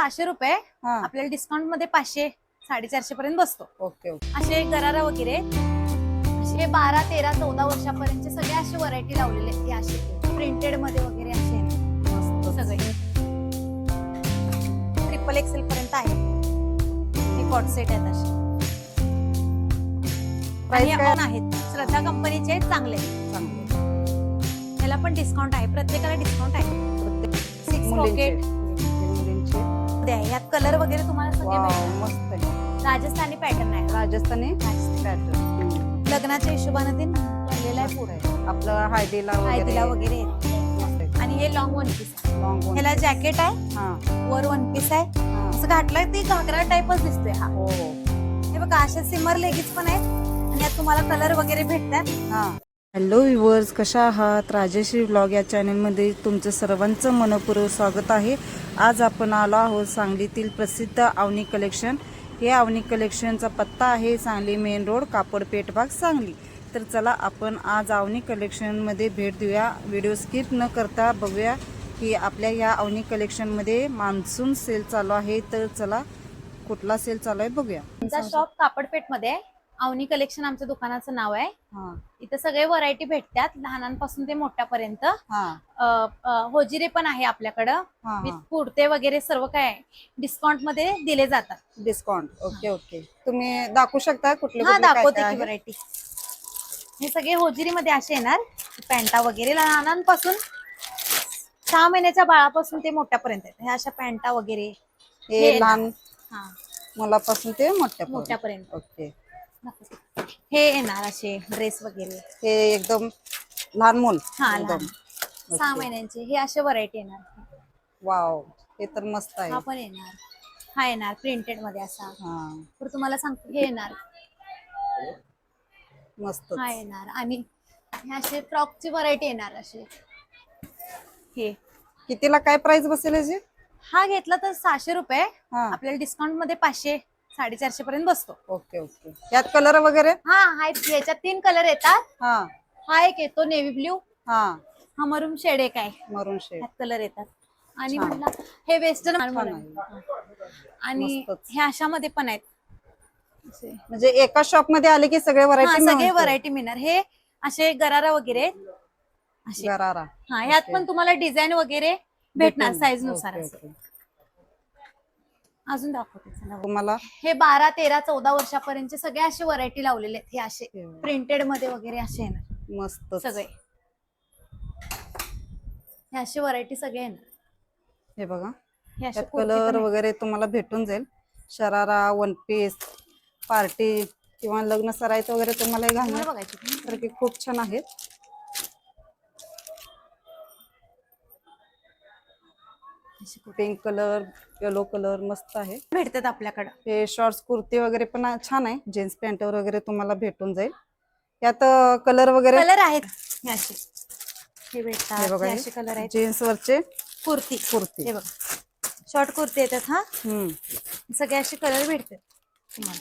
सहाशे रुपये हा. आपल्याला डिस्काउंटमध्ये पाचशे साडेचारशे पर्यंत बसतो. Okay okay. असे गरारा वगैरे. असे बारा तेरा चौदा वर्षापर्यंतचे सगळे असे व्हरायटी लावलेले आहेत. हे असे प्रिंटेडमध्ये वगैरे असे आहेत. सगळे. ट्रिपल एक्सेल पर्यंत आहे हे कॉट सेट आहेत असे. आणि Price काय? on आहेत. श्रद्धा कंपनीचे आहेत चांगले. चांगले. याला पण डिस्काउंट आहे. प्रत्येकाला डिस्काउंट आहे. सिक्स मुलींचे. पॉकेट मध्ये आहे यात कलर वगैरे तुम्हाला सगळे वाव. मस्त आहे. राजस्थानी पॅटर्न आहे राजस्थानी पॅटर्न लग्नाच्या हिशोबाने ते केलेलं आहे पुढे. आपलं हळदीला हळदीला वगैरे वगैरे मस्त आणि हे लॉंग वन पीस आहे. ह्याला जॅकेट आहे. हा. वर वन पीस आहे. हा. असं घातलं ती घागरा टाईपच दिसतोय हा. हो. हे बघा अशा सिमर लेगीज पण आहेत. आणि यात तुम्हाला कलर वगैरे भेटतात. हा. हॅलो व्ह्युअर्स कशा आहात? राजेश्री ब्लॉग या चॅनलमध्ये तुमचं सर्वांचं मनपूर्वक स्वागत आहे. आज आपण आलो आहोत सांगलीतील प्रसिद्ध आवनी कलेक्शन हे आवनी कलेक्शनचा पत्ता आहे सांगली मेन रोड कापडपेठ भाग सांगली. तर चला आपण आज आवनी कलेक्शनमध्ये भेट देऊया. व्हिडिओ स्किप न करता बघूया की आपल्या या आवनी कलेक्शनमध्ये मान्सून सेल चालू आहे. तर चला कुठला सेल चालू आहे बघूया. शॉप कापडपेठमध्ये आहे. अवनी कलेक्शन आमच्या दुकानाचं नाव आहे. हां. इथं सगळे व्हरायटी भेटतात लहानांपासून ते मोठ्यापर्यंत. हां. अ, अ, होजिरे पण आहे आपल्याकडं. हां विथ हां कुर्ते वगैरे सर्व काय डिस्काउंटमध्ये दिले जातात. डिस्काउंट ओके ओके तुम्ही दाखवू शकता कुठले हा कुठले काय दाखवते काय की आहे? व्हरायटी हे सगळे होजिरी मध्ये असे येणार. पॅन्टा वगैरे लहानांपासून सहा महिन्याच्या बाळापासून ते मोठ्यापर्यंत आहेत. हे अशा पॅन्टा वगैरे. हे हे लहान हा. मुलापासून ते मोठ्या मोठ्यापर्यंत. ओके हे येणार असे ड्रेस वगैरे. हे एकदम लहान मूल. हा एकदम. लहान सहा महिन्यांचे. हे असे व्हरायटी येणार. वाव हे तर मस्त आहे. हा पण येणार. हा येणार. प्रिंटेडमध्ये असा. हा. तर तुम्हाला सांगतो हे येणार. मस्त हा येणार. आणि हे असे फ्रॉकची व्हरायटी येणार असे. हे. कितीला काय प्राइस बसेल याची? हा घेतला तर सहाशे रुपये. हा. आपल्याला डिस्काउंटमध्ये पाचशे. साडेचारशे पर्यंत बसतो. Okay okay. यात कलर वगैरे? हा हा याच्यात तीन कलर येतात. हा. हा एक येतो नेव्ही ब्ल्यू. हा. हा मरून शेड एक आहे. मरून शेड. ह्यात कलर येतात. आणि छान. म्हणला हे वेस्टर्न. आणि मस्तच. हे अशामध्ये पण आहेत. असे. म्हणजे एका शॉपमध्ये आले की सगळे हा व्हरायटी सगळे व्हरायटी मिळणार. हे असे गरारा वगैरे आहेत. असे. गरारा. हा यात पण तुम्हाला डिझाईन वगैरे भेटणार. साईजनुसार ओके, असं. ओके. अजून दाखवते चला. तुम्हाला? हे बारा तेरा चौदा वर्षापर्यंतचे सगळे असे व्हरायटी लावलेले आहेत. हे असे प्रिंटेडमध्ये वगैरे असे येणार मस्त सगळे. हे असे व्हरायटी सगळे येणार हे बघा. हे असे त्यात कुर्ते पण कलर आहेत. वगैरे तुम्हाला भेटून जाईल. शरारा वन पीस पार्टी किंवा लग्न सरायचं वगैरे तुम्हाला हे तुम्हाला घालणार तर की खूप छान आहेत असे कुर्ते पिंक कलर येलो कलर मस्त आहे. भेटतात आपल्याकडं. हे शॉर्ट्स कुर्ती वगैरे पण छान आहे. जीन्स पॅन्टवर वगैरे तुम्हाला भेटून जाईल. यात कलर वगैरे? कलर आहेत. हे असे. हे हे भेटतात बघा हे असे कलर आहेत. जीन्स वरचे? कुर्ती. कुर्ती. हे बघा. शॉर्ट कुर्ती येतात हा? हम्म. सगळे असे कलर भेटतात. तुम्हाला.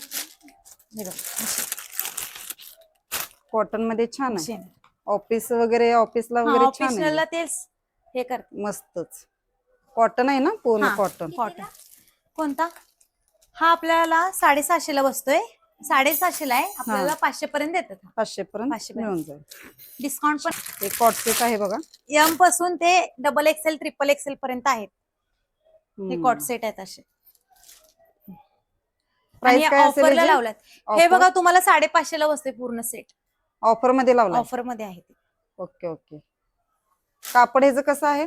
हे बघा. असे. कॉटनमध्ये छान असे. आहे. ऑफिस वगैरे ऑफिसला वगैरे छान आहे. तेच हे करतात. मस्तच. कॉटन आहे ना? पूर्ण हा, कॉटन कॉटन कोणता? हा आपल्याला साडेसहाशेला बसतोय. साडेसहाशेला आहे. आपल्याला पाचशे पर्यंत देतात पाचशे पर्यंत. मिळून जाईल. डिस्काउंट पण हे कॉटसेट आहे बघा. एमपासून ते डबल एक्सेल ट्रिपल एक्सेल पर्यंत आहेत. हे. कॉट सेट आहेत असे. काय असेल ऑफरला याची? लावल्यात. हे Offer? बघा तुम्हाला साडेपाचशेला बसते पूर्ण सेट ऑफरमध्ये लावला ऑफरमध्ये आहे ते. Okay okay. कापड ह्याचं कसं आहे?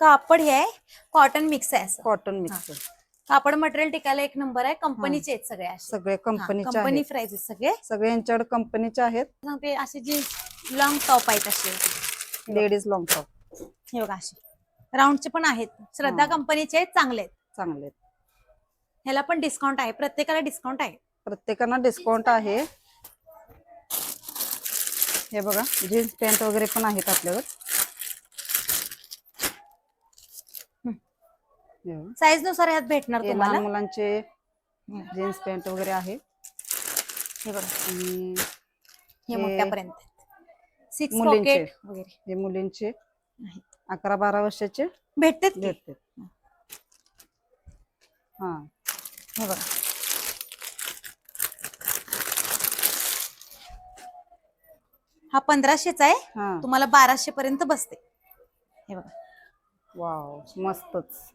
कापड हे आहे कॉटन मिक्स आहे असं. कॉटन मिक्स कापड मटेरियल टिकायला एक नंबर आहे. कंपनीचे आहेत सगळे असे. सगळे कंपनीचे कंपनी आहेत. प्राइजेस सगळे. सगळे यांच्याकडे कंपनीचे आहेत. सांगते असे जे लॉंग टॉप आहेत असे. लेडीज लॉंग टॉप हे बघा असे. राऊंडचे पण आहेत. श्रद्धा हा. कंपनीचे आहेत चांगले आहेत. चांगले आहेत. ह्याला पण डिस्काउंट आहे. प्रत्येकाला डिस्काउंट आहे. प्रत्येकांना डिस्काउंट आहे. हे बघा जीन्स पॅन्ट वगैरे पण आहेत आपल्याकडे हम्म. हे बघा. साईजनुसार ह्यात भेटणार तुम्हाला. लहान मुलांचे. जीन्स पॅन्ट वगैरे आहे. हे बघा. मोठ्यापर्यंत सिक्स मुलींचे. पॉकेट वगैरे. हे मुलींचे. अकरा बारा वर्षाचे भेटतात की? भेटते हा. हे बघा. हा पंधराशेचा आहे. हा. तुम्हाला बाराशे पर्यंत बसते. हे बघा. वाव मस्तच.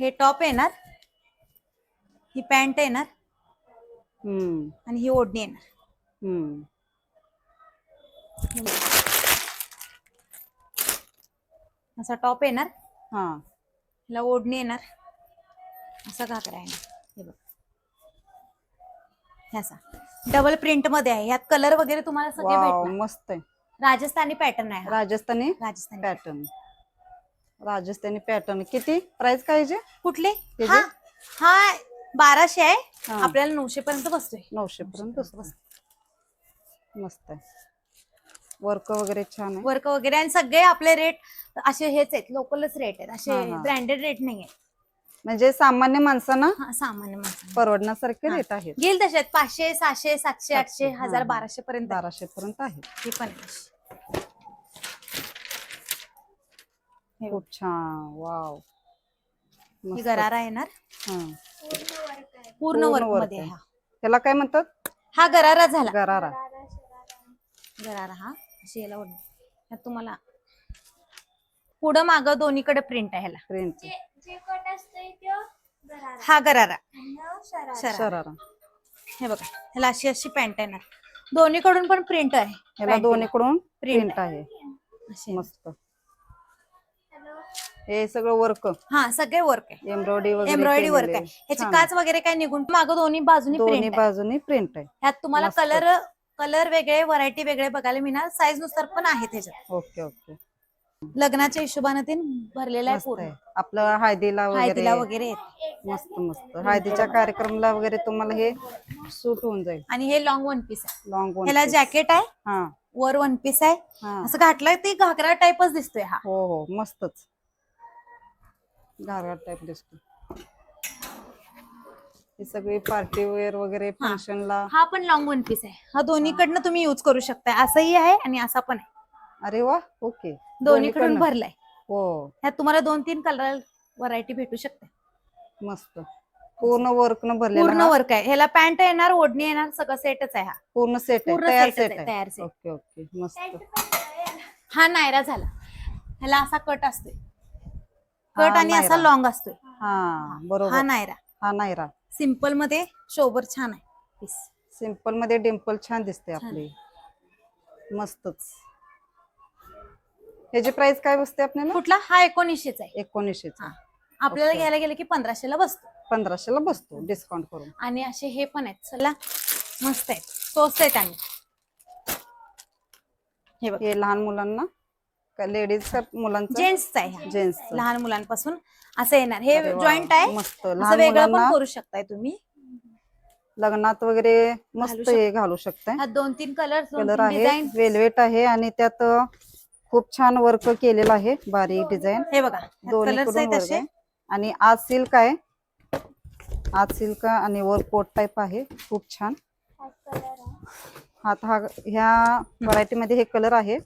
हे टॉप येणार ही पॅन्ट येणार हम्म. आणि ही ओढणी येणार. हम्म. हे. असा टॉप येणार हा. ह्याला ओढणी येणार असा घागरा येणार. हे बघ. हे असा. डबल प्रिंटमध्ये आहे. ह्यात कलर वगैरे तुम्हाला सगळे वाव भेटणार. मस्त आहे. राजस्थानी पॅटर्न आहे हा. राजस्थानी राजस्थानी पॅटर्न राजस्थानी पॅटर्न किती? प्राइस काय जे? कुठले? हे हा हा बाराशे आहे. हा. आपल्याला नऊशे पर्यंत बसतोय. नऊशे पर्यंत मस्त आहे. वर्क वगैरे छान आहे. वर्क वगैरे आणि सगळे आपले रेट असे हेच आहेत. लोकलच रेट आहेत. असे हा. ब्रँडेड रेट नाही आहे म्हणजे सामान्य माणसांना हा सामान्य माणसांना. परवडण्यासारखे हा. रेट आहेत. घेईल तसे. पाचशे सहाशे सातशे आठशे हा, हजार हा. बाराशे पर्यंत आहे. बाराशे पर्यंत आहेत. ही पण आहे अशी. हे खूप छान. वाव. ही मस्त. गरारा येणार हा. पूर्ण पूर्ण वर्कमध्ये आहे. हा. त्याला काय म्हणतात? हा गरारा झाला. गरारा. गरारा हा. अशी याला ओढणी ह्यात तुम्हाला पुढं माग दोन्हीकडे प्रिंट आहे ह्याला. प्रिंट हा गरारा. शरारा. शरारा. हे बघा ह्याला अशी अशी पॅन्ट येणार दोन्हीकडून पण प्रिंट आहे. याला पॅन्टीला. दोन्हीकडून प्रिंट आहे. अशी. मस्त. हे सगळं वर्क हा सगळे वर्क आहे. एम्ब्रॉयडरी वगैरे एम्ब्रॉयडरी वर्क केलेलं. आहे. ह्याची छान. काच वगैरे काय निघून माग दोन्ही बाजूनी दोन्ही प्रिंट बाजूनी प्रिंट आहे. ह्यात तुम्हाला मस्त. कलर कलर वेगळे व्हरायटी वेगळे बघायला मिळणार. साईजनुसार पण आहे त्याच्यात ओके ओके. लग्नाच्या हिशोबाने ते भरलेला आहे मस्त पूर्ण. आहे. आपलं हळदीला हळदीला वगैरे. मस्त मस्त. हळदीच्या कार्यक्रमाला वगैरे तुम्हाला हे सूट होऊन जाईल. आणि हे लॉंग वन पीस आहे. लॉंग ह्याला जॅकेट आहे. हा. वर वन पीस आहे. हा. असं घातलं ते घागरा टाईपच दिसतोय हा. हो हो. मस्तच. घारघाट टाईप दिसतो. हे सगळे पार्टी वेअर वगैरे फंक्शनला हा पण लॉंग वन पीस आहे. हा दोन्हीकडनं तुम्ही युज करू शकताय. असंही आहे आणि असा पण आहे. अरे वा ओके दोन्हीकडून भरलाय. हो. ह्यात तुम्हाला दोन तीन कलर व्हरायटी भेटू शकते. मस्त. पूर्ण वर्क न भरलेला पूर्ण हा वर्क आहे. ह्याला पॅन्ट येणार ओढणी येणार सगळं सेटच आहे हा. पूर्ण सेट आहे. पूर्ण तयार सेट आहे, तयार set. ओके ओके मस्त. हा नायरा झाला. ह्याला असा कट असतोय. कट आणि असा. लॉंग असतोय. हा हा बरोबर नायरा. हा नायरा. सिंपलमध्ये शोभर छान आहे. पीस सिंपलमध्ये डिम्पल छान दिसते आपली. मस्तच. ह्याची प्राइस काय बसते आपल्याला? कुठला? हा एकोणीसशेचा आहे. एकोणीसशे हा. आपल्याला. घ्यायला गेलं की पंधराशेला बसतो. पंधराशेला बसतो डिस्काउंट करून. आणि असे हे पण आहेत. चला. मस्त आहेत. स्वस्त आहेत आणि. हे बघ. हे लहान मुलांना? लेडीज मुलांचं? जेंट्सचा आहे. हा. जेंट्स लहान मुलांपासून असं येणार. हे जॉईंट आहे. मस्त. असं लहान वेगळं पण मुलांना करू शकताय तुम्ही. लग्नात वगैरे मस्त शकता. हे घालू शकताय. हा दोन तीन कलर कलर आहे डिझाईन वेलवेट आहे आणि त्यात अ, खूप छान वर्क केलेलं आहे बारीक डिझाईन हे बघा कलर्स आहेत असे. आहे. आणि आज सिल्क आहे. आज सिल्क आणि वर कोट टाईप आहे. खूप छान. आता हा ह्या व्हरायटी मध्ये हे कलर आहे.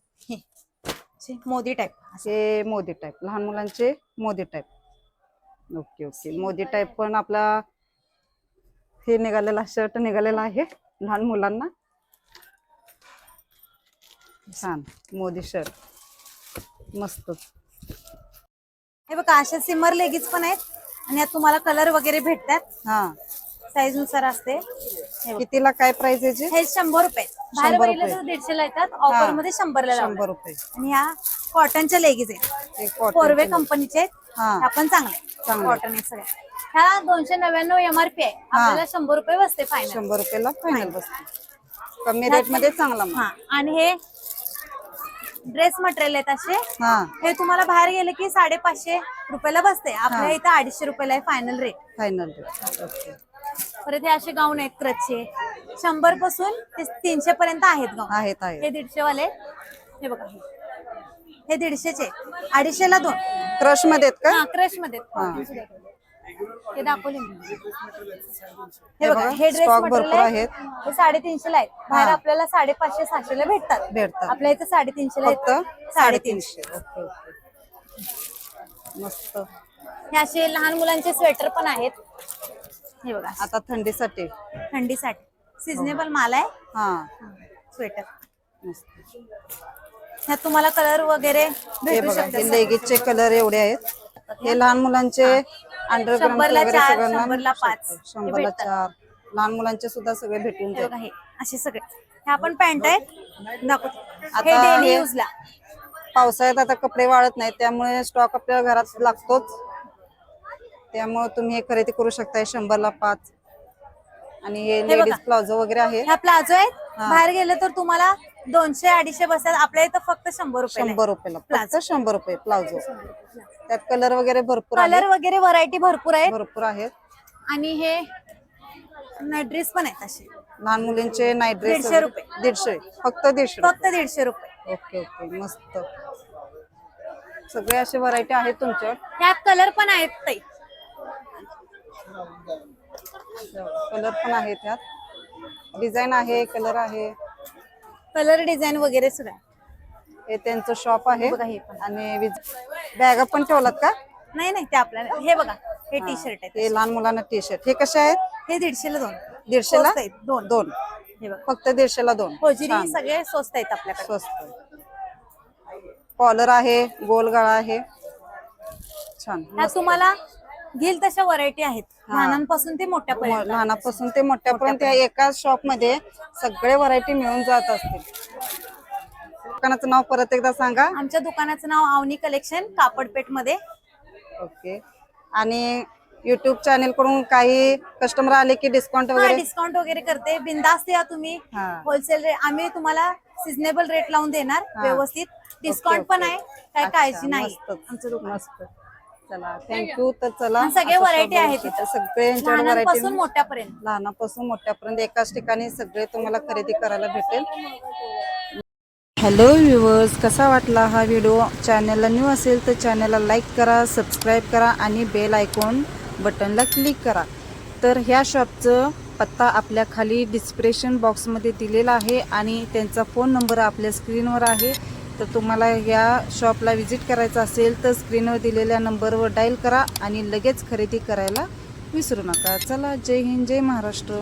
मोदी टाईप हे मोदी टाईप लहान मुलांचे Modi type okay okay Modi type पण आपला हे निघालेला शर्ट निघालेला आहे लहान मुलांना. छान. मोदी शर्ट मस्तच हे बघा अशा सिमर लेगीज पण आहेत. आणि यात तुम्हाला कलर वगैरे भेटतात. हा. साईजनुसार असते. हे बघा. कितीला काय प्राइस याची? हे शंभर रुपये. बाहेर शंभर बघितलं. तर दीडशेला येतात. ऑफरमध्ये शंभरला शंभर लावतात. रुपये. आणि ह्या कॉटनच्या लेगीज आहेत. cotton कोरवे चे कंपनीचे आहेत. हा. ह्या पण चांगल्या चांगल्या. कॉटन आहेत सगळ्या ह्या दोनशे नव्याण्णव एमआरपी आहे. आपल्याला शंभर रुपये बसते फायनल शंभर रुपयाला फायनल बसते. कमी रेटमध्ये चांगला माल. हा. आणि हे ड्रेस मटेरियल आहेत असे. हा. हे तुम्हाला बाहेर गेले की साडेपाचशे रुपयाला बसते. आपल्या इथं अडीचशे रुपयाला आहे final rate final rate okay. परत हे असे गाऊन आहेत क्रचचे शंभरपासून ते तीनशे पर्यंत आहेत गाऊन. आहेत आहेत. हे दीडशे वाले हे बघा. हे. हे दीडशेचे. अडीचशेला दोन. क्रशमध्ये आहेत का? हा क्रशमध्ये हा. हे दाखवले मी. हे बघा हे ड्रेस stock भरपूर आहे. हे साडेतीनशे ला आहेत. बाहेर हा. आपल्याला साडेपाचशे सहाशेला भेटतात. भेटतात. आपल्या इथे साडेतीनशे ला फक्त आहेत साडेतीनशे. Okay okay. मस्त. हे असे लहान मुलांचे स्वेटर पण आहेत. हे बघा. आता थंडीसाठी. थंडीसाठी. सिजनेबल माल आहे. हा. स्वेटर मस्त. ह्यात तुम्हाला कलर वगैरे हे भेटू बघा हे शकतात लेगीजचे कलर एवढे आहेत. हे लहान मुलांचे अंडरग्राऊंड शंभरला वगैरे चार, सगळ्यांना शंभरला पाच. हे शंभरला भेटतात. चार. लहान मुलांचे सुद्धा सगळे भेटून हे बघा हे असे सगळे. ह्या पण पॅन्ट आहेत दाखवते. आता हे डेली हे- युजला पावसाळ्यात आता कपडे वाळत नाहीत त्यामुळे स्टॉक आपल्या घरात लागतोच. त्यामुळे तुम्ही हे खरेदी करू शकताय शंभरला पाच. आणि हे बघा. लेडीज प्लाझो वगैरे आहे. ह्या प्लाझो आहेत. हा. बाहेर गेले तर तुम्हाला दोनशे अडीचशे बसतात. आपल्या इथं फक्त शंभर रुपये शंभर रुपयाला फक्त. शंभर रुपये प्लाझो. त्यात कलर वगैरे भरपूर कलर आहेत वगैरे व्हरायटी भरपूर आहेत. भरपूर आहेत. आणि हे नाईट ड्रेस पण आहेत असे. लहान मुलींचे नाईट ड्रेस दीडशे रुपये. दीडशे. फक्त दीडशे. फक्त दीडशे रुपये. Okay okay. मस्त. सगळे असे व्हरायटी आहेत तुमच्याकडे ह्यात कलर पण आहेत ताई. कलर पण आहेत त्यात डिझाईन आहे कलर आहे. कलर डिझाईन वगैरे सगळं हे त्यांचं शॉप आहे. बघा हे पण. आणि बॅगा पण ठेवलात का? नाही नाही ते आपल्याला हे बघा हे टी शर्ट आहेत हे लहान मुलांना टी शर्ट हे कसे आहेत? हे दीडशेला दोन. दीडशेला? स्वस्त आहेत, दोन. दोन. हे बघा. फक्त दीडशेला दोन. होजिरी छान. सगळे स्वस्त आहेत आपल्याकडे. स्वस्त. कॉलर आहे गोल गळा आहे. छान. ह्यात तुम्हाला घेईल तशा व्हरायटी आहेत. हा. लहानांपासून ते मोठ्यापर्यंत लहानापासून ते मोठ्यापर्यंत या एकाच शॉपमध्ये सगळे व्हरायटी मिळून जात असतील. दुकानाचं नाव परत एकदा सांगा. आमच्या दुकानाचं नाव आवनी कलेक्शन कापडपेठमध्ये ओके. आणि युट्यूब चॅनेल कडून काही कस्टमर आले की डिस्काउंट हा वगैरे? डिस्काउंट वगैरे करते. बिंदास्त या तुम्ही. हा. होलसेल रेट आम्ही तुम्हाला सिजनेबल रेट लावून देणार हा. व्यवस्थित. डिस्काउंट पण आहे. काय अच्छा, काळजी नाही मस्तच. आमचं दुकान. मस्त. चला थँक्यू तर चला आणि सगळे असं व्हरायटी आहेत तिथं तिथं. सगळे यांच्याकडे लहानांपासून व्हरायटी मोठ्यापर्यंत. लहानापासून मोठ्यापर्यंत एकाच ठिकाणी सगळे तुम्हाला खरेदी करायला भेटेल. हॅलो व्ह्युअर्स कसा वाटला हा व्हिडिओ चॅनलला न्यू असेल तर चॅनलला लाईक करा सबस्क्राईब करा आणि बेल आयकॉन बटनला क्लिक करा. तर ह्या शॉपचं पत्ता आपल्या खाली डिस्क्रिप्शन बॉक्समध्ये दिलेला आहे आणि त्यांचा फोन नंबर आपल्या स्क्रीनवर आहे. तर तुम्हाला या शॉपला व्हिजिट करायचं असेल तर स्क्रीनवर दिलेल्या नंबरवर डायल करा आणि लगेच खरेदी करायला विसरू नका. चला जय हिंद जय महाराष्ट्र.